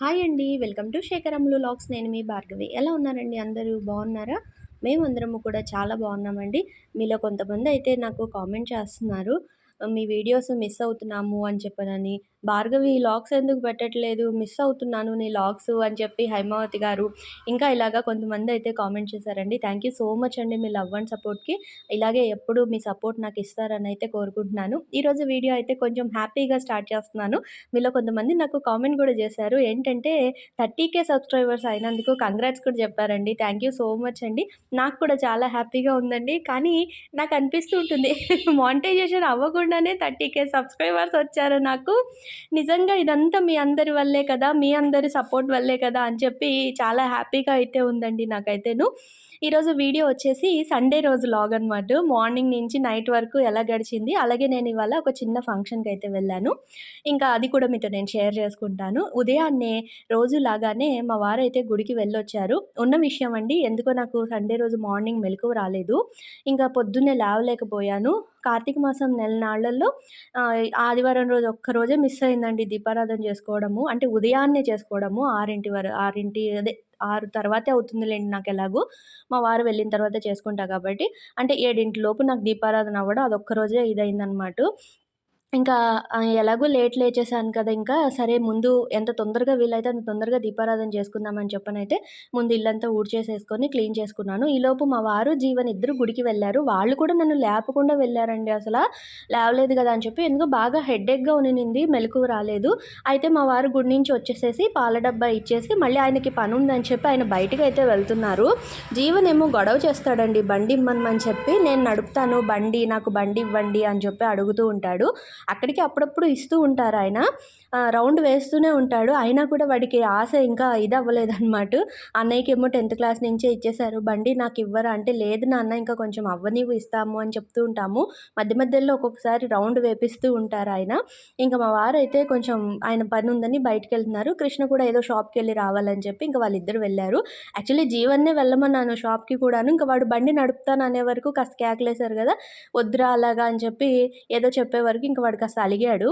Hi అండి. Welcome to శేఖరములు lakhs నేను మీ భార్గవి. ఎలా ఉన్నారండి అందరూ? బాగున్నారా? మేమందరము కూడా చాలా బాగున్నామండి. మీలో కొంతమంది అయితే నాకు కామెంట్ చేస్తున్నారు. మీ వీడియోస్ మిస్ అవుతున్నాము అని చెప్పనని భార్గవి లాక్స్ ఎందుకు పెట్టట్లేదు? మిస్ అవుతున్నాను నీ లాక్స్ అని చెప్పి హైమావతి గారు ఇంకా ఇలాగా కొంతమంది అయితే కామెంట్ చేశారండి. థ్యాంక్ యూ సో మచ్ అండి మీ లవ్ అండ్ సపోర్ట్కి. ఇలాగే ఎప్పుడు మీ సపోర్ట్ నాకు ఇస్తారని అయితే కోరుకుంటున్నాను. ఈరోజు వీడియో అయితే కొంచెం హ్యాపీగా స్టార్ట్ చేస్తున్నాను. మీలో కొంతమంది నాకు కామెంట్ కూడా చేశారు. ఏంటంటే థర్టీ కే సబ్స్క్రైబర్స్ అయినందుకు కంగ్రాట్స్ కూడా చెప్పారండి. థ్యాంక్ యూ సో మచ్ అండి. నాకు కూడా చాలా హ్యాపీగా ఉందండి. కానీ నాకు అనిపిస్తూ ఉంటుంది మానిటైజేషన్ అవ్వకుండానే థర్టీ కే సబ్స్క్రైబర్స్ వచ్చారు నాకు. నిజంగా ఇదంతా మీ అందరి వల్లే కదా మీ అందరి సపోర్ట్ వల్లే కదా అని చెప్పి చాలా హ్యాపీగా అయితే ఉందండి నాకైతేను. ఈరోజు వీడియో వచ్చేసి సండే రోజు లాగ్ అనమాట మార్నింగ్ నుంచి నైట్ వరకు ఎలా గడిచింది? అలాగే నేను ఇవాళ ఒక చిన్న ఫంక్షన్కి అయితే వెళ్ళాను. ఇంకా అది కూడా మీతో నేను షేర్ చేసుకుంటాను. ఉదయాన్నే రోజు లాగానే మా వారు అయితే గుడికి వెళ్ళొచ్చారు. ఉన్న విషయం అండి ఎందుకో నాకు సండే రోజు మార్నింగ్ మెలకు రాలేదు. ఇంకా పొద్దున్నే లేవలేకపోయాను. కార్తీక మాసం నెల నాళ్ళలో ఆదివారం రోజు ఒక్క రోజే మిస్ అయిందండి దీపారాధన చేసుకోవడము. అంటే ఉదయాన్నే చేసుకోవడము ఆరింటి వరకు ఆరింటి అదే ఆరు తర్వాతే అవుతుందిలేండి నాకు ఎలాగో మా వారు వెళ్ళిన తర్వాత చేసుకుంటా కాబట్టి. అంటే ఏడింటి లోపు నాకు దీపారాధన అవ్వడం అదొక్క రోజే ఇదైందనమాట. ఇంకా ఎలాగో లేట్ లేచేసాను కదా ఇంకా. సరే ముందు ఎంత తొందరగా వీలైతే అంత తొందరగా దీపారాధన చేసుకుందామని చెప్పనైతే ముందు ఇల్లంతా ఊడ్చేసేసుకొని క్లీన్ చేసుకున్నాను. ఈలోపు మా వారు జీవన్ ఇద్దరు గుడికి వెళ్ళారు. వాళ్ళు కూడా నన్ను లేపకుండా వెళ్ళారండి అసలు. లేవలేదు కదా అని చెప్పి ఎందుకో బాగా హెడ్ఏక్గా ఉనింది మెలకు రాలేదు. అయితే మా వారు గుడి నుంచి వచ్చేసేసి పాల డబ్బా ఇచ్చేసి మళ్ళీ ఆయనకి పని ఉందని చెప్పి ఆయన బయటకు అయితే వెళ్తున్నారు. జీవన్ ఏమో గొడవ చేస్తాడండి బండి ఇమ్మనమని చెప్పి నేను నడుపుతాను బండి నాకు బండి ఇవ్వండి అని చెప్పి అడుగుతూ ఉంటాడు. అక్కడికి అప్పుడప్పుడు ఇస్తూ ఉంటారు ఆయన. రౌండ్ వేస్తూనే ఉంటాడు. అయినా కూడా వాడికి ఆశ ఇంకా ఇది అవ్వలేదన్నమాట అన్నయ్యకి ఏమో టెన్త్ క్లాస్ నుంచే ఇచ్చేశారు. బండి నాకు ఇవ్వరా? అంటే లేదు నాన్న ఇంకా కొంచెం అవ్వనివ్వు ఇస్తాము అని చెప్తూ ఉంటాము. మధ్య మధ్యలో ఒక్కొక్కసారి రౌండ్ వేపిస్తూ ఉంటారు ఆయన. ఇంకా మా వారు అయితే కొంచెం ఆయన పని ఉందని బయటకు వెళ్తున్నారు కృష్ణ కూడా ఏదో షాప్కి వెళ్ళి రావాలని చెప్పి ఇంకా వాళ్ళిద్దరు వెళ్ళారు. యాక్చువల్లీ జీవన్నే వెళ్ళమన్నాను షాప్కి కూడాను. ఇంకా వాడు బండి నడుపుతాను అనే వరకు కాస్త కేకలేశారు కదా. వద్దురా అలాగా అని చెప్పి ఏదో చెప్పే వరకు ఇంకా వాడు వాడు కాస్త అలిగాడు.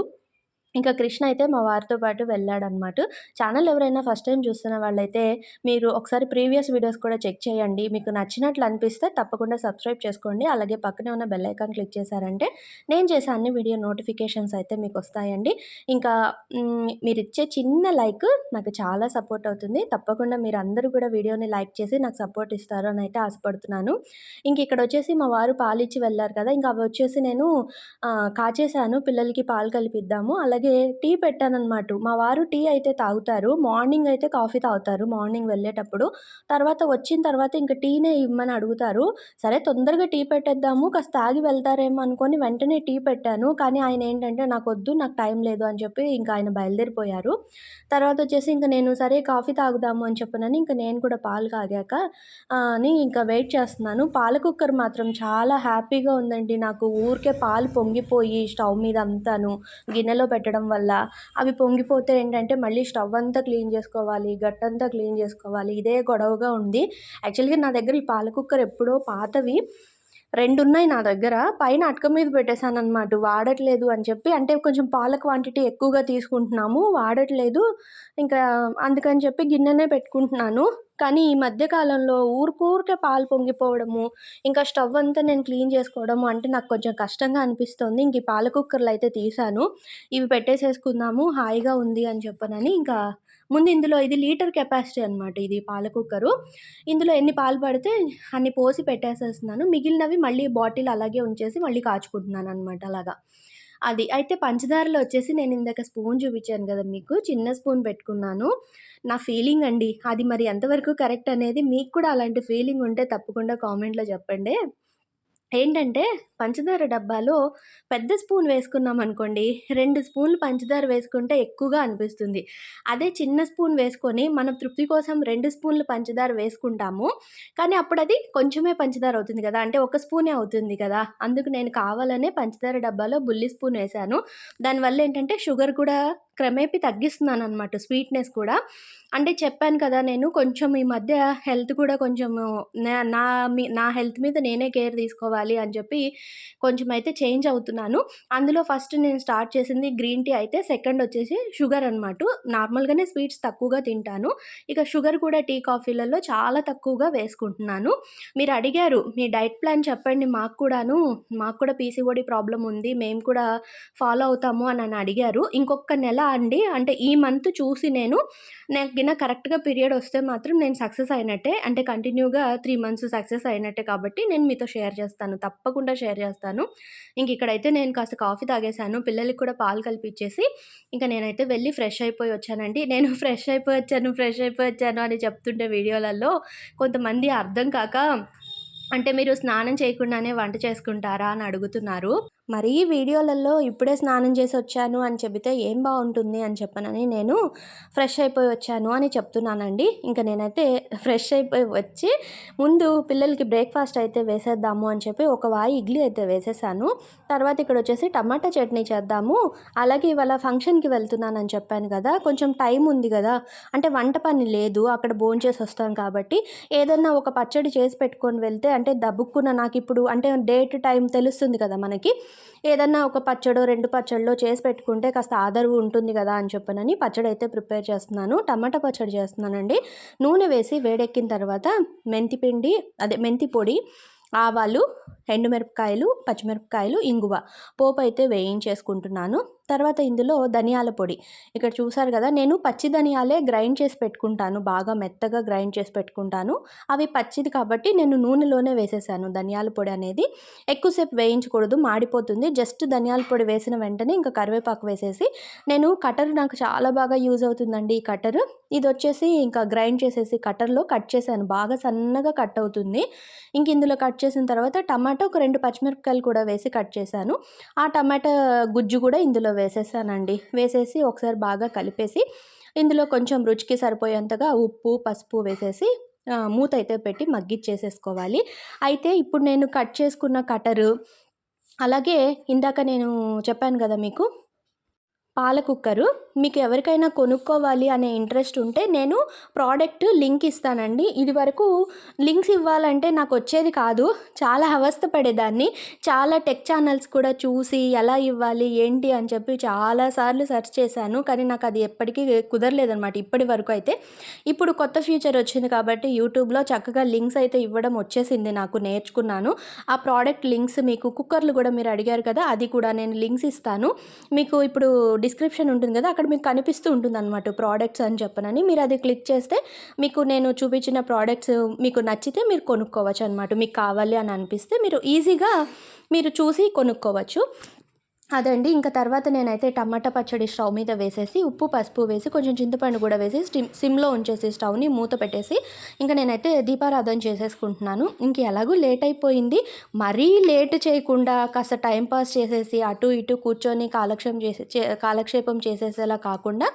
ఇంకా కృష్ణ అయితే మా వారితో పాటు వెళ్ళాడనమాట ఛానల్ ఎవరైనా ఫస్ట్ టైం చూస్తున్న వాళ్ళైతే మీరు ఒకసారి ప్రీవియస్ వీడియోస్ కూడా చెక్ చేయండి. మీకు నచ్చినట్లు అనిపిస్తే తప్పకుండా సబ్స్క్రైబ్ చేసుకోండి. అలాగే పక్కనే ఉన్న బెల్ ఐకాన్ క్లిక్ చేశారంటే నేను చేసే అన్ని వీడియో నోటిఫికేషన్స్ అయితే మీకు వస్తాయండి. ఇంకా మీరు ఇచ్చే చిన్న లైక్ నాకు చాలా సపోర్ట్ అవుతుంది. తప్పకుండా మీరు అందరూ కూడా వీడియోని లైక్ చేసి నాకు సపోర్ట్ ఇస్తారు అని అయితే ఆశపడుతున్నాను. ఇంక ఇక్కడ వచ్చేసి మా వారు పాలు ఇచ్చి వెళ్ళారు కదా ఇంకా అవి వచ్చేసి నేను కాచేసాను పిల్లలకి పాలు కలిపిద్దాము. అలాగే అలాగే టీ పెట్టానన్నమాట. మా వారు టీ అయితే తాగుతారు మార్నింగ్ అయితే కాఫీ తాగుతారు మార్నింగ్ వెళ్ళేటప్పుడు. తర్వాత వచ్చిన తర్వాత ఇంకా టీనే ఇవ్వమని అడుగుతారు. సరే తొందరగా టీ పెట్టేద్దాము కాస్త తాగి వెళ్తారేమో అనుకొని వెంటనే టీ పెట్టాను. కానీ ఆయన ఏంటంటే నాకు వద్దు నాకు టైం లేదు అని చెప్పి ఇంకా ఆయన బయలుదేరిపోయారు. తర్వాత వచ్చేసి ఇంకా నేను సరే కాఫీ తాగుదాము అని చెప్పనని ఇంకా నేను కూడా పాలు కాగాక అని ఇంకా వెయిట్ చేస్తున్నాను. పాల కుక్కర్ మాత్రం చాలా హ్యాపీగా ఉందండి. నాకు ఊరికే పాలు పొంగిపోయి స్టవ్ మీద అంతాను గిన్నెలో పెట్టడం పెట్టడం వల్ల అవి పొంగిపోతే ఏంటంటే మళ్ళీ స్టవ్ అంతా క్లీన్ చేసుకోవాలి గట్టంతా క్లీన్ చేసుకోవాలి. ఇదే గొడవగా ఉంది. యాక్చువల్గా నా దగ్గర ఈ పాల కుక్కర్ ఎప్పుడో పాతవి. రెండు ఉన్నాయి నా దగ్గర. పైన అటక మీద పెట్టేశాను అనమాట వాడట్లేదు అని చెప్పి అంటే కొంచెం పాల క్వాంటిటీ ఎక్కువగా తీసుకుంటున్నాము వాడట్లేదు. ఇంకా అందుకని చెప్పి గిన్నెనే పెట్టుకుంటున్నాను. కానీ ఈ మధ్య కాలంలో ఊరికూరికే పాలు పొంగిపోవడము ఇంకా స్టవ్ అంతా నేను క్లీన్ చేసుకోవడము అంటే నాకు కొంచెం కష్టంగా అనిపిస్తుంది. ఇంక ఈ పాల కుక్కర్లు అయితే తీసాను ఇవి పెట్టేసేసుకుందాము హాయిగా ఉంది అని చెప్పనని ఇంకా ముందు ఇందులో ఇది లీటర్ కెపాసిటీ అనమాట ఇది పాల కుక్కరు. ఇందులో ఎన్ని పాలు పడితే అన్ని పోసి పెట్టేసేస్తున్నాను. మిగిలినవి మళ్ళీ బాటిల్ అలాగే ఉంచేసి మళ్ళీ కాచుకుంటున్నాను అనమాట అలాగా. అది అయితే పంచదారలో వచ్చేసి నేను ఇందాక స్పూన్ చూపించాను కదా మీకు చిన్న స్పూన్ పెట్టుకున్నాను. నా ఫీలింగ్ అండి అది మరి ఎంతవరకు కరెక్ట్ అనేది మీకు కూడా అలాంటి ఫీలింగ్ ఉంటే తప్పకుండా కామెంట్లో చెప్పండి. ఏంటంటే పంచదార డబ్బాలో పెద్ద స్పూన్ వేసుకున్నాం అనుకోండి రెండు స్పూన్లు పంచదార వేసుకుంటే ఎక్కువగా అనిపిస్తుంది. అదే చిన్న స్పూన్ వేసుకొని మనం తృప్తి కోసం రెండు స్పూన్లు పంచదార వేసుకుంటాము. కానీ అప్పుడు అది కొంచెమే పంచదార అవుతుంది కదా అంటే ఒక స్పూనే అవుతుంది కదా. అందుకు నేను కావాలనే పంచదార డబ్బాలో బుల్లి స్పూన్ వేశాను. దానివల్ల ఏంటంటే షుగర్ కూడా క్రమేపీ తగ్గిస్తున్నాననమాట స్వీట్‌నెస్ కూడా. అంటే చెప్పాను కదా! నేను కొంచెం ఈ మధ్య హెల్త్ కూడా కొంచెం నా నా మీ నా హెల్త్ మీద నేనే కేర్ తీసుకోవాలి అని చెప్పి కొంచెం అయితే చేంజ్ అవుతున్నాను. అందులో ఫస్ట్ నేను స్టార్ట్ చేసింది గ్రీన్ టీ అయితే సెకండ్ వచ్చేసి షుగర్ అనమాట. నార్మల్‌గానే స్వీట్స్ తక్కువగా తింటాను. ఇక షుగర్ కూడా టీ, కాఫీలలో చాలా తక్కువగా వేసుకుంటున్నాను. మీరు అడిగారు మీ డైట్ ప్లాన్ చెప్పండి మాకు కూడాను, మాకు కూడా పీసీఓడి ప్రాబ్లం ఉంది. మేము కూడా ఫాలో అవుతాము అని అని అడిగారు. ఇంకొక నెల అండి అంటే ఈ మంత్ చూసి నేను నాకు ఏదైనా కరెక్ట్‌గా పీరియడ్ వస్తే మాత్రం నేను సక్సెస్ అయినట్టే. అంటే కంటిన్యూగా త్రీ మంత్స్ సక్సెస్ అయినట్టే కాబట్టి నేను మీతో షేర్ చేస్తాను. తప్పకుండా షేర్ చేస్తాను. ఇంక ఇక్కడైతే నేను కాస్త కాఫీ తాగేసాను. పిల్లలకి కూడా పాలు కలిపించేసి ఇంకా నేనైతే వెళ్ళి ఫ్రెష్ అయిపోయి వచ్చానండి. నేను ఫ్రెష్ అయిపోయి వచ్చాను, ఫ్రెష్ అయిపోయి వచ్చాను అని చెప్తుంటే వీడియోలలో కొంతమంది అర్థం కాక అంటే మీరు స్నానం చేయకుండానే వంట చేసుకుంటారా అని అడుగుతున్నారు. మరీ వీడియోలలో ఇప్పుడే స్నానం చేసి వచ్చాను అని చెబితే ఏం బాగుంటుంది అని చెప్పనని నేను ఫ్రెష్ అయిపోయి వచ్చాను అని చెప్తున్నానండి. ఇంక నేనైతే ఫ్రెష్ అయిపోయి వచ్చి ముందు పిల్లలకి బ్రేక్‌ఫాస్ట్ అయితే వేసేద్దాము అని చెప్పి ఒక వాయి ఇడ్లీ అయితే వేసేసాను. తర్వాత ఇక్కడ వచ్చేసి టమాటా చట్నీ చేద్దాము. అలాగే ఇవాళ ఫంక్షన్‌కి వెళ్తున్నానని చెప్పాను కదా! కొంచెం టైం ఉంది కదా! అంటే వంట పని లేదు. అక్కడ భోంచేసి వస్తాం కాబట్టి ఏదన్నా ఒక పచ్చడి చేసి పెట్టుకొని వెళ్తే అంటే దబుక్కున నాకిప్పుడు అంటే డేట్, టైం తెలుస్తుంది కదా మనకి. ఏదన్నా ఒక పచ్చడో, రెండు పచ్చడిలో చేసి పెట్టుకుంటే కాస్త ఆదరువు ఉంటుంది కదా! అని చెప్పనని పచ్చడి అయితే ప్రిపేర్ చేస్తున్నాను. టమాటా పచ్చడి చేస్తున్నానండి. నూనె వేసి వేడెక్కిన తర్వాత మెంతి పిండి అదే మెంతి పొడి, ఆవాలు, ఎండుమిరపకాయలు, పచ్చిమిరపకాయలు, ఇంగువ పోపు అయితే వేయించేసుకుంటున్నాను. తర్వాత ఇందులో ధనియాల పొడి. ఇక్కడ చూసారు కదా! నేను పచ్చి ధనియాలే గ్రైండ్ చేసి పెట్టుకుంటాను. బాగా మెత్తగా గ్రైండ్ చేసి పెట్టుకుంటాను. అవి పచ్చిది కాబట్టి నేను నూనెలోనే వేసేసాను ధనియాల పొడి అనేది. ఎక్కువసేపు వేయించకూడదు మాడిపోతుంది. జస్ట్ ధనియాల పొడి వేసిన వెంటనే ఇంకా కరివేపాకు వేసేసి నేను కటర్ నాకు చాలా బాగా యూజ్ అవుతుందండి ఈ కట్టరు. ఇదొచ్చేసి ఇంకా గ్రైండ్ చేసేసి కట్టర్‌లో కట్ చేశాను. బాగా సన్నగా కట్ అవుతుంది. ఇంక ఇందులో కట్ చేసిన తర్వాత టమాటా ఒక రెండు పచ్చిమిరపకాయలు కూడా వేసి కట్ చేశాను. ఆ టమాటా గుజ్జు కూడా ఇందులో వేసేసానండి. వేసేసి ఒకసారి బాగా కలిపేసి ఇందులో కొంచెం రుచికి సరిపోయేంతగా ఉప్పు, పసుపు వేసేసి మూత అయితే పెట్టి మగ్గిచ్చేసేసుకోవాలి. అయితే ఇప్పుడు నేను కట్ చేసుకున్న కటరు అలాగే ఇందాక నేను చెప్పాను కదా మీకు పాల కుక్కరు. మీకు ఎవరికైనా కొనుక్కోవాలి అనే ఇంట్రెస్ట్ ఉంటే నేను ప్రోడక్ట్ లింక్ ఇస్తానండి. ఇదివరకు లింక్స్ ఇవ్వాలంటే నాకు వచ్చేది కాదు. చాలా అవస్థ పడేదాన్ని. చాలా టెక్ ఛానల్స్ కూడా చూసి ఎలా ఇవ్వాలి, ఏంటి అని చెప్పి చాలా సార్లు సెర్చ్ చేశాను. కానీ నాకు అది ఎప్పటికీ కుదరలేదనమాట ఇప్పటి వరకు అయితే. ఇప్పుడు కొత్త ఫీచర్ వచ్చింది కాబట్టి యూట్యూబ్‌లో చక్కగా లింక్స్ అయితే ఇవ్వడం వచ్చేసింది నాకు నేర్చుకున్నాను. ఆ ప్రోడక్ట్ లింక్స్ మీకు కుక్కర్లు కూడా మీరు అడిగారు కదా! అది కూడా నేను లింక్స్ ఇస్తాను. మీకు ఇప్పుడు డిస్క్రిప్షన్ ఉంటుంది కదా! అక్కడ మీకు కనిపిస్తూ ఉంటుంది అనమాట ప్రోడక్ట్స్ అని చెప్పనని. మీరు అది క్లిక్ చేస్తే మీకు నేను చూపించిన ప్రోడక్ట్స్ మీకు నచ్చితే మీరు కొనుక్కోవచ్చు అనమాట మీకు కావాలి అని అనిపిస్తే మీరు ఈజీగా మీరు చూసి కొనుక్కోవచ్చు. అదండి. ఇంకా తర్వాత నేనైతే టమాటా పచ్చడి స్టవ్ మీద వేసేసి ఉప్పు, పసుపు వేసి కొంచెం చింతపండు కూడా వేసి స్టిమ్ సిమ్‌లో ఉంచేసి స్టవ్‌ని మూత పెట్టేసి ఇంకా నేనైతే దీపారాధన చేసేసుకుంటున్నాను. ఇంక ఎలాగో లేట్ అయిపోయింది. మరీ లేట్ చేయకుండా కాస్త టైం పాస్ చేసేసి అటు ఇటు కూర్చొని కాలక్షేపం చేసే చే కాలక్షేపం చేసేసేలా కాకుండా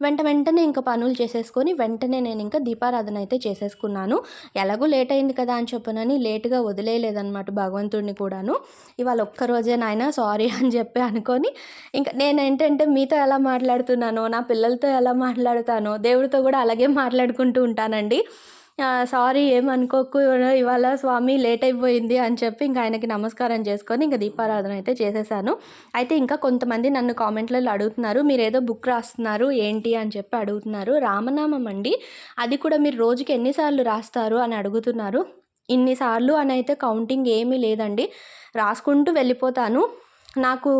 వెంట వెంటనే ఇంకా పనులు చేసేసుకొని వెంటనే నేను ఇంకా దీపారాధన అయితే చేసేసుకున్నాను. ఎలాగో లేట్ అయింది కదా! అని చెప్పనని లేట్‌గా వదిలేయలేదన్నమాట భగవంతుడిని కూడాను. ఇవాళ ఒక్కరోజే నాయన సారీ అని చెప్పి కనుక్కొని ఇంకా నేను ఏంటంటే మీతో ఎలా మాట్లాడుతున్నానో, నా పిల్లలతో ఎలా మాట్లాడతానో దేవుడితో కూడా అలాగే మాట్లాడుకుంటూ ఉంటానండి. సారీ ఏమనుకోకు ఇవాళ స్వామి లేట్ అయిపోయింది అని చెప్పి ఇంకా ఆయనకి నమస్కారం చేసుకొని ఇంకా దీపారాధన అయితే చేసేసాను. అయితే ఇంకా కొంతమంది నన్ను కామెంట్‌లలో అడుగుతున్నారు. మీరేదో బుక్ రాస్తున్నారు ఏంటి అని చెప్పి అడుగుతున్నారు. రామనామం అండి. అది కూడా మీరు రోజుకి ఎన్నిసార్లు రాస్తారు అని అడుగుతున్నారు. ఇన్నిసార్లు అని అయితే కౌంటింగ్ ఏమీ లేదండి. రాసుకుంటూ వెళ్ళిపోతాను. నాకు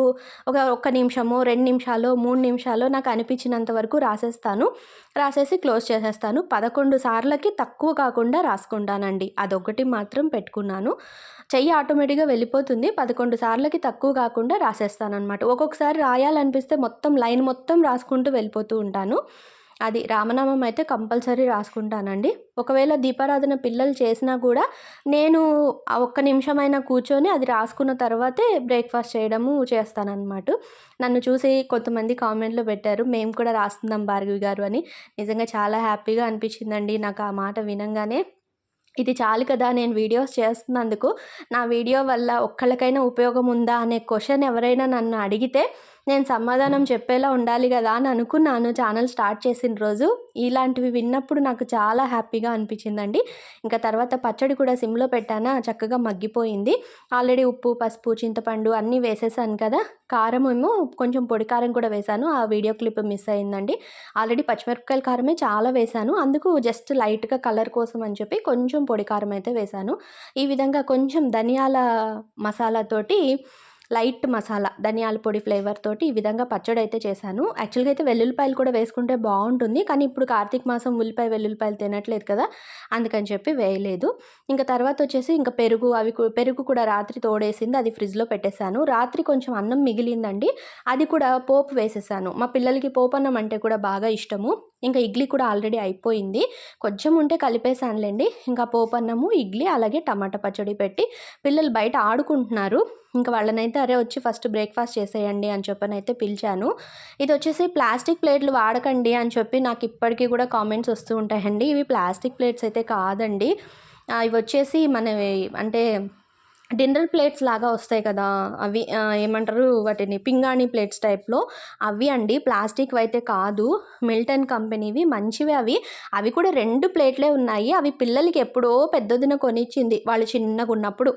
ఒక ఒక్క నిమిషమో, రెండు నిమిషాలో, మూడు నిమిషాలో నాకు అనిపించినంత వరకు రాసేస్తాను. రాసేసి క్లోజ్ చేసేస్తాను. 11 సార్లకి తక్కువ కాకుండా రాసుకుంటానండి. అదొకటి మాత్రం పెట్టుకున్నాను. చెయ్యి ఆటోమేటిక్‌గా వెళ్ళిపోతుంది. 11 సార్లకి తక్కువ కాకుండా రాసేస్తాననమాట. ఒక్కొక్కసారి రాయాలనిపిస్తే మొత్తం లైన్ మొత్తం రాసుకుంటూ వెళ్ళిపోతూ ఉంటాను. అది రామనామం అయితే కంపల్సరీ రాసుకుంటానండి. ఒకవేళ దీపారాధన పిల్లలు చేసినా కూడా నేను ఒక్క నిమిషమైనా కూర్చొని అది రాసుకున్న తర్వాతే బ్రేక్‌ఫాస్ట్ చేయడము చేస్తానన్నమాట నన్ను చూసి కొంతమంది కామెంట్‌లో పెట్టారు. మేము కూడా రాస్తున్నాం భార్గవి గారు అని. నిజంగా చాలా హ్యాపీగా అనిపించిందండి నాకు ఆ మాట వినంగానే. ఇది చాలు కదా! నేను వీడియోస్ చేస్తున్నందుకు. నా వీడియో వల్ల ఒక్కళ్ళకైనా ఉపయోగం ఉందా అనే క్వశ్చన్ ఎవరైనా నన్ను అడిగితే నేను సమాధానం చెప్పేలా ఉండాలి కదా అని అనుకున్నాను. ఛానల్ స్టార్ట్ చేసిన రోజు ఇలాంటివి విన్నప్పుడు నాకు చాలా హ్యాపీగా అనిపించిందండి. ఇంకా తర్వాత పచ్చడి కూడా సిమ్లో పెట్టానా. చక్కగా మగ్గిపోయింది. ఆల్రెడీ ఉప్పు పసుపు చింతపండు అన్నీ వేసేసాను కదా. కారం ఏమో కొంచెం పొడి కారం కూడా వేశాను ఆ వీడియో క్లిప్ మిస్ అయిందండి. ఆల్రెడీ పచ్చిమిరపకాయల కారమే చాలా వేశాను అందుకు జస్ట్ లైట్గా కలర్ కోసం అని చెప్పి కొంచెం పొడి కారం అయితే వేశాను ఈ విధంగా కొంచెం ధనియాల మసాలాతోటి లైట్ మసాలా ధనియాల పొడి ఫ్లేవర్ తోటి ఈ విధంగా పచ్చడి అయితే చేశాను. యాక్చువల్గా అయితే వెల్లుల్లిపాయలు కూడా వేసుకుంటే బాగుంటుంది. కానీ ఇప్పుడు కార్తీక మాసం ఉల్లిపాయ వెల్లుల్లిపాయలు తినట్లేదు కదా అందుకని చెప్పి వేయలేదు. ఇంకా తర్వాత వచ్చేసి ఇంకా పెరుగు అవి పెరుగు కూడా రాత్రి తోడేసింది. అది ఫ్రిడ్జ్లో పెట్టేశాను. రాత్రి కొంచెం అన్నం మిగిలిందండి. అది కూడా పోపు వేసేసాను. మా పిల్లలకి పోపు అన్నం అంటే కూడా బాగా ఇష్టము. ఇంకా ఇడ్లీ కూడా ఆల్రెడీ అయిపోయింది. కొంచెం ఉంటే కలిపేసానులేండి ఇంకా పోపన్నము ఇడ్లీ అలాగే టమాటా పచ్చడి పెట్టి పిల్లలు బయట ఆడుకుంటున్నారు. ఇంకా వాళ్ళనైతే అరే వచ్చి ఫస్ట్ బ్రేక్ఫాస్ట్ చేసేయండి అని చెప్పని అయితే పిలిచాను. ఇది వచ్చేసి ప్లాస్టిక్ ప్లేట్లు వాడకండి అని చెప్పి నాకు ఇప్పటికీ కూడా కామెంట్స్ వస్తూ ఉంటాయండి. ఇవి ప్లాస్టిక్ ప్లేట్స్ అయితే కాదండి. ఇవి వచ్చేసి మన అంటే డిన్నర్ ప్లేట్స్ లాగా వస్తాయి కదా అవి ఏమంటారు వాటిని పింగాణి ప్లేట్స్ టైప్లో. అవి అండి ప్లాస్టిక్ అయితే కాదు మిల్టన్ కంపెనీవి మంచివి అవి. అవి కూడా రెండు ప్లేట్లే ఉన్నాయి. అవి పిల్లలకి ఎప్పుడో పెద్దదిన కొనిచ్చింది వాళ్ళు చిన్నగా ఉన్నప్పుడు.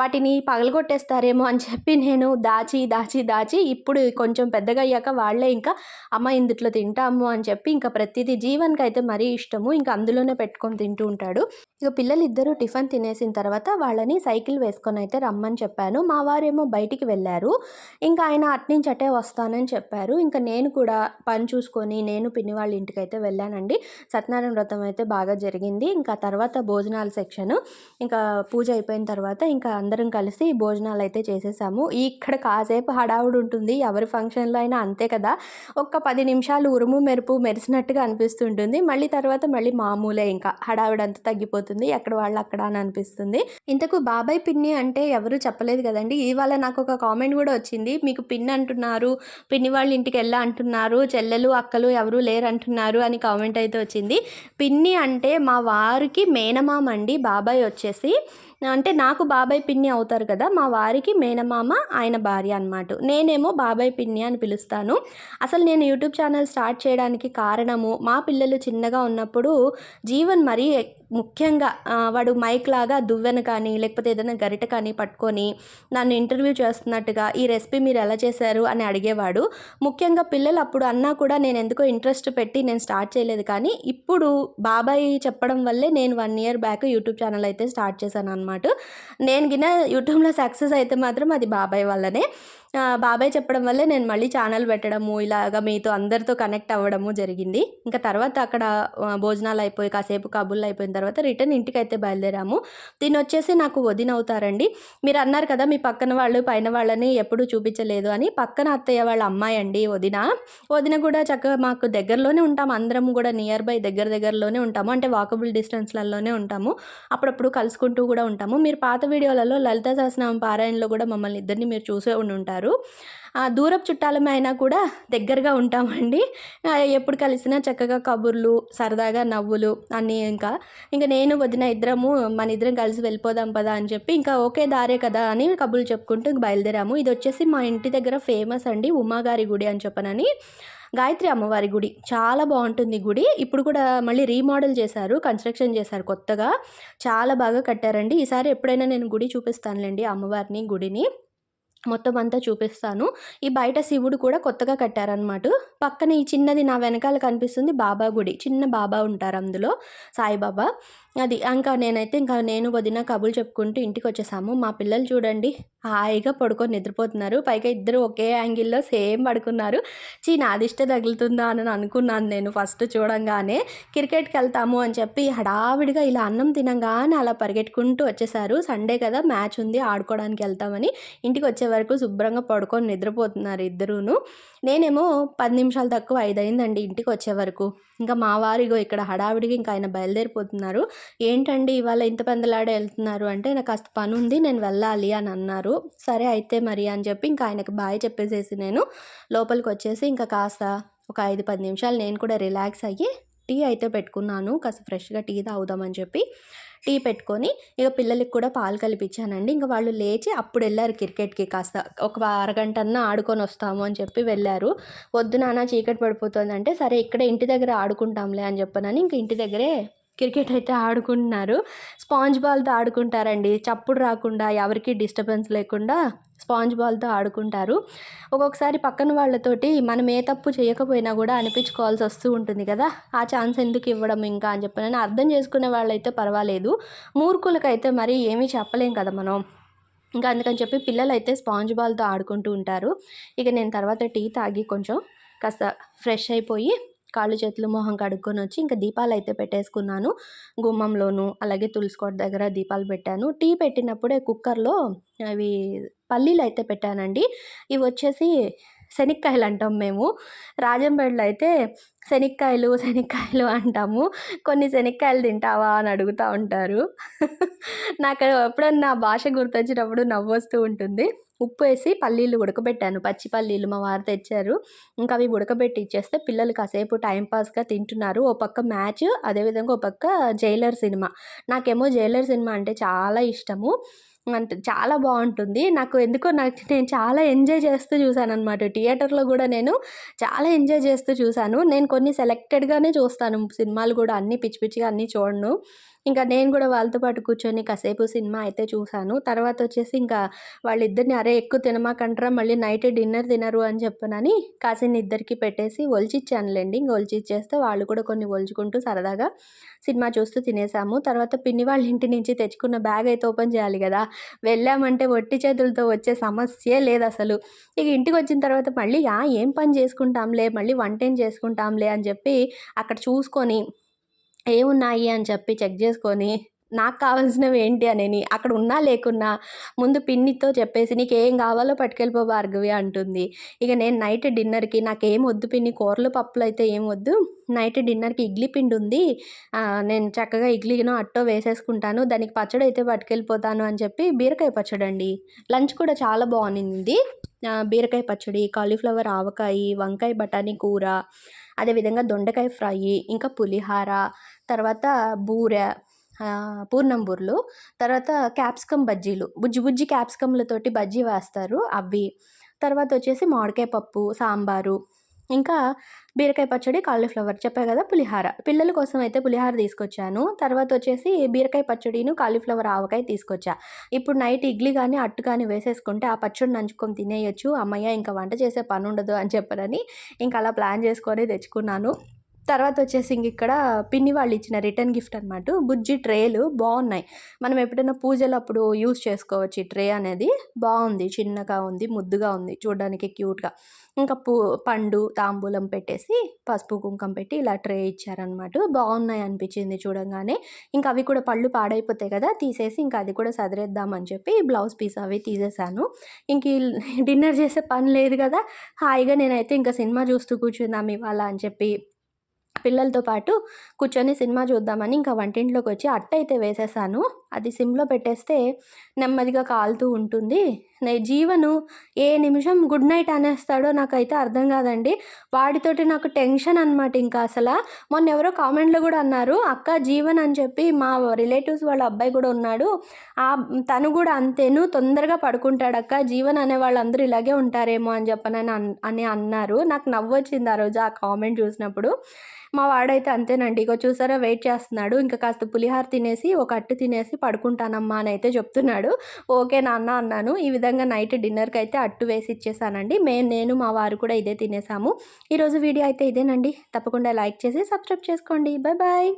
వాటిని పగలగొట్టేస్తారేమో అని చెప్పి నేను దాచి దాచి దాచి ఇప్పుడు కొంచెం పెద్దగా అయ్యాక వాళ్ళే ఇంకా అమ్మ ఇందుట్లో తింటాము అని చెప్పి ఇంకా ప్రతిదీ జీవన్కి అయితే మరీ ఇష్టము ఇంకా అందులోనే పెట్టుకొని తింటూ ఉంటాడు. ఇక పిల్లలు ఇద్దరు టిఫిన్ తినేసిన తర్వాత వాళ్ళని సైకిల్ వేసుకొని అయితే రమ్మని చెప్పాను. మా వారేమో బయటికి వెళ్ళారు. ఇంకా ఆయన అట్నుంచి అటే వస్తానని చెప్పారు. ఇంకా నేను కూడా పని చూసుకొని నేను పిన్ని వాళ్ళ ఇంటికి అయితే వెళ్ళానండి. సత్యనారాయణ వ్రతం అయితే బాగా జరిగింది. ఇంకా తర్వాత భోజనాల సెక్షన్. ఇంకా పూజ అయిపోయిన తర్వాత ఇంకా అందరం కలిసి భోజనాలు అయితే చేసేసాము. ఇక్కడ కాసేపు హడావుడు ఉంటుంది. ఎవరి ఫంక్షన్లో అయినా అంతే కదా. ఒక్క పది నిమిషాలు ఉరుము మెరుపు మెరిసినట్టుగా అనిపిస్తుంటుంది. మళ్ళీ తర్వాత మళ్ళీ మామూలే ఇంకా. హడావుడు తగ్గిపోతుంది. ఎక్కడ వాళ్ళు అక్కడ అని అనిపిస్తుంది. ఇంతకు బాబాయ్ పిన్ని అంటే ఎవరు చెప్పలేదు కదండి. ఇవాళ నాకు ఒక కామెంట్ కూడా వచ్చింది. మీకు పిన్ అంటున్నారు పిన్ని వాళ్ళ ఇంటికి వెళ్ళా అంటున్నారు చెల్లెలు అక్కలు ఎవరు లేరు అంటున్నారు అని కామెంట్ అయితే వచ్చింది. పిన్ని అంటే మా వారికి మేనమామ అండి బాబాయ్ వచ్చేసి. అంటే నాకు బాబాయ్ పిన్ని అవుతారు కదా మా వారికి మేనమామ ఆయన భార్య అనమాట నేనేమో బాబాయ్ పిన్ని అని పిలుస్తాను. అసలు నేను యూట్యూబ్ ఛానల్ స్టార్ట్ చేయడానికి కారణము మా పిల్లలు చిన్నగా ఉన్నప్పుడు జీవన్ మరీ ముఖ్యంగా వాడు మైక్ లాగా దువ్వెన కానీ లేకపోతే ఏదైనా గరిట కానీ పట్టుకొని నన్ను ఇంటర్వ్యూ చేస్తున్నట్టుగా ఈ రెసిపీ మీరు ఎలా చేశారు అని అడిగేవాడు. ముఖ్యంగా పిల్లలు అప్పుడు అన్నా కూడా నేను ఎందుకో ఇంట్రెస్ట్ పెట్టి నేను స్టార్ట్ చేయలేదు కానీ ఇప్పుడు బాబాయ్ చెప్పడం వల్లే నేను one year back YouTube channel అయితే స్టార్ట్ చేశాను అనమాట నేను గిన యూట్యూబ్లో సక్సెస్ అయితే మాత్రం అది బాబాయ్ వల్లనే. బాబాయ్ చెప్పడం వల్లే నేను మళ్ళీ ఛానల్ పెట్టడము ఇలాగ మీతో అందరితో కనెక్ట్ అవ్వడము జరిగింది. ఇంకా తర్వాత అక్కడ భోజనాలు అయిపోయి కాసేపు కబుర్లు అయిపోయిన తర్వాత రిటర్న్ ఇంటికి అయితే బయలుదేరాము. దీని వచ్చేసి నాకు వదిన అవుతారండి. మీరు అన్నారు కదా మీ పక్కన వాళ్ళు పైన వాళ్ళని ఎప్పుడూ చూపించలేదు అని. పక్కన అత్తయ్య వాళ్ళ అమ్మాయి అండి వదిన. వదిన కూడా చక్కగా మాకు దగ్గరలోనే ఉంటాం. అందరం కూడా నియర్ బై దగ్గర దగ్గరలోనే ఉంటాము. అంటే వాకబుల్ డిస్టెన్స్లలోనే ఉంటాము. అప్పుడప్పుడు కలుసుకుంటూ కూడా ఉంటాము. మీరు పాత వీడియోలలో లలిత సహస్రనామం పారాయణలో కూడా మమ్మల్ని ఇద్దరిని మీరు చూసే ఉండి ఉంటారు ఆ, దూరపు చుట్టాలమే అయినా కూడా దగ్గరగా ఉంటామండి. ఎప్పుడు కలిసినా చక్కగా కబుర్లు సరదాగా నవ్వులు అన్నీ ఇంకా. ఇంకా నేను వదిన ఇద్దరము మన ఇద్దరం కలిసి వెళ్ళిపోదాం పదా అని చెప్పి ఇంకా ఓకే దారే కదా అని కబుర్లు చెప్పుకుంటూ బయలుదేరాము. ఇది వచ్చేసి మా ఇంటి దగ్గర ఫేమస్ అండి ఉమాగారి గుడి అని చెప్పనని. గాయత్రి అమ్మవారి గుడి. చాలా బాగుంటుంది గుడి. ఇప్పుడు కూడా మళ్ళీ రీమోడల్ చేశారు కన్స్ట్రక్షన్ చేశారు కొత్తగా. చాలా బాగా కట్టారండి. ఈసారి ఎప్పుడైనా నేను గుడి చూపిస్తానులేండి అమ్మవారిని గుడిని. మొత్తం అంతా చూపిస్తాను. ఈ బయట శివుడు కూడా కొత్తగా కట్టారనమాట పక్కన ఈ చిన్నది నా వెనకాల కనిపిస్తుంది బాబా గుడి. చిన్న బాబా ఉంటారు అందులో సాయిబాబా. అది ఇంకా నేనైతే ఇంకా నేను వదిన కబులు చెప్పుకుంటూ ఇంటికి వచ్చేసాము మా పిల్లలు చూడండి హాయిగా పడుకొని నిద్రపోతున్నారు. పైగా ఇద్దరు ఒకే యాంగిల్లో సేమ్ పడుకున్నారు. చీ నా దిష్ట తగులుతుందా అని అనుకున్నాను నేను ఫస్ట్ చూడంగానే. క్రికెట్కి వెళ్తాము అని చెప్పి హడావిడిగా ఇలా అన్నం తినంగానే అలా పరిగెట్టుకుంటూ వచ్చేసారు. సండే కదా మ్యాచ్ ఉంది ఆడుకోవడానికి వెళ్తామని. ఇంటికి వచ్చే వరకు శుభ్రంగా పడుకొని నిద్రపోతున్నారు ఇద్దరూను. నేనేమో పది నిమిషాలు తక్కువ ఐదు అయిందండి ఇంటికి వచ్చే వరకు. ఇంకా మా వారిగో ఇక్కడ హడావిడిగా ఇంకా ఆయన బయలుదేరిపోతున్నారు. ఏంటండి ఇవాళ ఇంత పెందలాడే వెళ్తున్నారు అంటే నాకు కాస్త పని ఉంది నేను వెళ్ళాలి అని అన్నారు. సరే అయితే మరి అని చెప్పి ఇంకా ఆయనకు బాయ్ చెప్పేసేసి నేను లోపలికి వచ్చేసి ఇంకా కాస్త ఒక ఐదు పది నిమిషాలు నేను కూడా రిలాక్స్ అయ్యి టీ అయితే పెట్టుకున్నాను. కాస్త ఫ్రెష్గా టీ తాగుదామని చెప్పి టీ పెట్టుకొని ఇక పిల్లలకి కూడా పాలు కలిపించానండి. ఇంకా వాళ్ళు లేచి అప్పుడు వెళ్ళారు క్రికెట్కి కాస్త. ఒక అరగంట అన్న ఆడుకొని వస్తాము అని చెప్పి వెళ్ళారు. వద్దు నాన్న చీకటి పడిపోతుంది అంటే సరే ఇక్కడ ఇంటి దగ్గర ఆడుకుంటాంలే అని చెప్పనని ఇంక ఇంటి దగ్గరే క్రికెట్ అయితే ఆడుకుంటున్నారు. స్పాంజ్ బాల్తో ఆడుకుంటారండి. చప్పుడు రాకుండా ఎవరికి డిస్టర్బెన్స్ లేకుండా స్పాంజ్ బాల్తో ఆడుకుంటారు. ఒక్కొక్కసారి పక్కన వాళ్ళతోటి మనం ఏ తప్పు చేయకపోయినా కూడా అనిపించుకోవాల్సి వస్తూ ఉంటుంది కదా. ఆ ఛాన్స్ ఎందుకు ఇవ్వడం ఇంకా అని చెప్పి అర్థం చేసుకునే వాళ్ళైతే పర్వాలేదు. మూర్ఖులకైతే మరి ఏమీ చెప్పలేం కదా మనం. ఇంకా అందుకని చెప్పి పిల్లలు అయితే స్పాంజ్ బాల్తో ఆడుకుంటూ ఉంటారు. ఇక నేను తర్వాత టీ తాగి కొంచెం కాస్త ఫ్రెష్ అయిపోయి కాళ్ళు చేతులు మొహం కడుక్కొని వచ్చి ఇంకా దీపాలు అయితే పెట్టేసుకున్నాను. గుమ్మంలోను అలాగే తులసికోట దగ్గర దీపాలు పెట్టాను. టీ పెట్టినప్పుడే కుక్కర్లో అవి పల్లీలు అయితే పెట్టానండి. ఇవి వచ్చేసి శనక్కాయలు అంటాం మేము. రాజంపేటలో అయితే శనక్కాయలు శనక్కాయలు అంటాము. కొన్ని శనక్కాయలు తింటావా? అని అడుగుతూ ఉంటారు. నాకు ఎప్పుడన్నా భాష గుర్తొచ్చినప్పుడు నవ్వొస్తూ ఉంటుంది. ఉప్పు వేసి పల్లీలు ఉడకబెట్టాను. పచ్చి పల్లీలు మా వారు తెచ్చారు. ఇంకా అవి ఉడకబెట్టి ఇచ్చేస్తే పిల్లలు కాసేపు టైంపాస్గా తింటున్నారు. ఓ పక్క మ్యాచ్ అదేవిధంగా ఓ పక్క జైలర్ సినిమా. నాకేమో జైలర్ సినిమా అంటే చాలా ఇష్టము. అంటే చాలా బాగుంటుంది. నాకు ఎందుకో నాకు నేను చాలా ఎంజాయ్ చేస్తూ చూశాను అనమాట థియేటర్లో కూడా నేను చాలా ఎంజాయ్ చేస్తూ చూశాను నేను కొన్ని సెలెక్టెడ్గానే చూస్తాను. సినిమాలు కూడా అన్నీ పిచ్చి పిచ్చిగా అన్నీ చూడను. ఇంకా నేను కూడా వాళ్ళతో పాటు కూర్చొని కాసేపు సినిమా అయితే చూశాను. తర్వాత వచ్చేసి ఇంకా వాళ్ళిద్దరిని అరే ఎక్కువ తినమాకంటారా మళ్ళీ నైట్ డిన్నర్ తినరు అని చెప్పనని కాసిన ఇద్దరికి పెట్టేసి ఒలిచిచ్చానులేండి. ఇంక ఒలిచిచ్చేస్తే వాళ్ళు కూడా కొన్ని ఒలుచుకుంటూ సరదాగా సినిమా చూస్తూ తినేసాము. తర్వాత పిన్ని వాళ్ళ ఇంటి నుంచి తెచ్చుకున్న బ్యాగ్ అయితే ఓపెన్ చేయాలి కదా వెళ్ళామంటే ఒట్టి చేతులతో వచ్చే సమస్యే లేదు అసలు. ఇక ఇంటికి వచ్చిన తర్వాత మళ్ళీ ఏం పని చేసుకుంటాంలే మళ్ళీ వంట ఏం చేసుకుంటాంలే అని చెప్పి అక్కడ చూసుకొని ఏమున్నాయి అని చెప్పి చెక్ చేసుకొని నాకు కావాల్సినవి ఏంటి? అని అక్కడ ఉన్నా లేకున్నా ముందు పిన్నితో చెప్పేసి నీకు ఏం కావాలో పట్టుకెళ్ళిపో భార్గవి అంటుంది. ఇక నేను నైట్ డిన్నర్కి నాకు వద్దు పిన్ని కూరలు పప్పులు అయితే ఏం వద్దు. నైట్ డిన్నర్కి ఇడ్లీ పిండి ఉంది. నేను చక్కగా ఇడ్లీనో అట్టో వేసేసుకుంటాను. దానికి పచ్చడి అయితే పట్టుకెళ్ళిపోతాను అని చెప్పి బీరకాయ పచ్చడి అండి. లంచ్ కూడా చాలా బాగుంది. బీరకాయ పచ్చడి కాలీఫ్లవర్ ఆవకాయ వంకాయ బఠానీ కూర అదేవిధంగా దొండకాయ ఫ్రై ఇంకా పులిహార తర్వాత బూరె పూర్ణం బూరెలు తర్వాత క్యాప్సికమ్ బజ్జీలు. బుజ్జి బుజ్జి క్యాప్సికమ్లతోటి బజ్జీ వేస్తారు అవి. తర్వాత వచ్చేసి మామిడికాయ పప్పు సాంబారు ఇంకా బీరకాయ పచ్చడి కాలీఫ్లవర్ చెప్పా కదా పులిహార. పిల్లల కోసం అయితే పులిహార తీసుకొచ్చాను. తర్వాత వచ్చేసి బీరకాయ పచ్చడిను కాలీఫ్లవర్ ఆవకాయ తీసుకొచ్చా. ఇప్పుడు నైట్ ఇడ్లీ కానీ అట్టు కానీ వేసేసుకుంటే ఆ పచ్చడి నంచుకొని తినేయచ్చు. అమ్మయ్య ఇంకా వంట చేసే పని ఉండదు అని చెప్పనని ఇంకా అలా ప్లాన్ చేసుకొని తెచ్చుకున్నాను. తర్వాత వచ్చేసి ఇంక ఇక్కడ పిన్ని వాళ్ళు ఇచ్చిన రిటర్న్ గిఫ్ట్ అనమాట బుజ్జి ట్రేలు బాగున్నాయి. మనం ఎప్పుడైనా పూజలు అప్పుడు యూస్ చేసుకోవచ్చు ఈ ట్రే అనేది. బాగుంది చిన్నగా ఉంది ముద్దుగా ఉంది చూడడానికి క్యూట్గా. ఇంకా పూ పండు తాంబూలం పెట్టేసి పసుపు కుంకం పెట్టి ఇలా ట్రే ఇచ్చారనమాట బాగున్నాయి అనిపించింది చూడంగానే. ఇంకా అవి కూడా పళ్ళు పాడైపోతాయి కదా తీసేసి ఇంకా అది కూడా సదిరేద్దామని చెప్పి బ్లౌజ్ పీస్ అవి తీసేసాను. ఇంక డిన్నర్ చేసే పని లేదు కదా హాయిగా నేనైతే ఇంకా సినిమా చూస్తూ కూర్చుందాం ఇవాళ అని చెప్పి పిల్లలతో పాటు కూర్చొని సినిమా చూద్దామని ఇంకా వంటింట్లోకి వచ్చి అట్ట అయితే వేసేసాను. అది సిమ్లో పెట్టేస్తే నెమ్మదిగా కాలుతూ ఉంటుంది. జీవను ఏ నిమిషం గుడ్ నైట్ అనేస్తాడో నాకైతే అర్థం కాదండి. వాడితోటి నాకు టెన్షన్ అనమాట ఇంకా అసలు. మొన్న ఎవరో కామెంట్లో కూడా అన్నారు అక్క జీవన్ అని చెప్పి మా రిలేటివ్స్ వాళ్ళ అబ్బాయి కూడా ఉన్నాడు. ఆ తను కూడా అంతేను తొందరగా పడుకుంటాడు అక్క. జీవన్ అనే వాళ్ళందరూ ఇలాగే ఉంటారేమో అని చెప్పనని అని అన్నారు. నాకు నవ్వు వచ్చింది ఆ రోజు ఆ కామెంట్ చూసినప్పుడు. మా వాడైతే అంతేనండి. ఇగో చూసారా వెయిట్ చేస్తున్నాడు. ఇంకా కాస్త పులిహార తినేసి ఒక అట్టు తినేసి పడుకుంటానమ్మా అని అయితే చెప్తున్నాడు. ఓకే నాన్న అన్నాను. ఈ విధంగా నైట్ డిన్నర్కి అయితే అట్టు వేసి ఇచ్చేసానండి. మేము నేను మా వారు కూడా ఇదే తినేసాము. ఈరోజు వీడియో అయితే ఇదేనండి. తప్పకుండా లైక్ చేసి సబ్స్క్రైబ్ చేసుకోండి. Bye bye.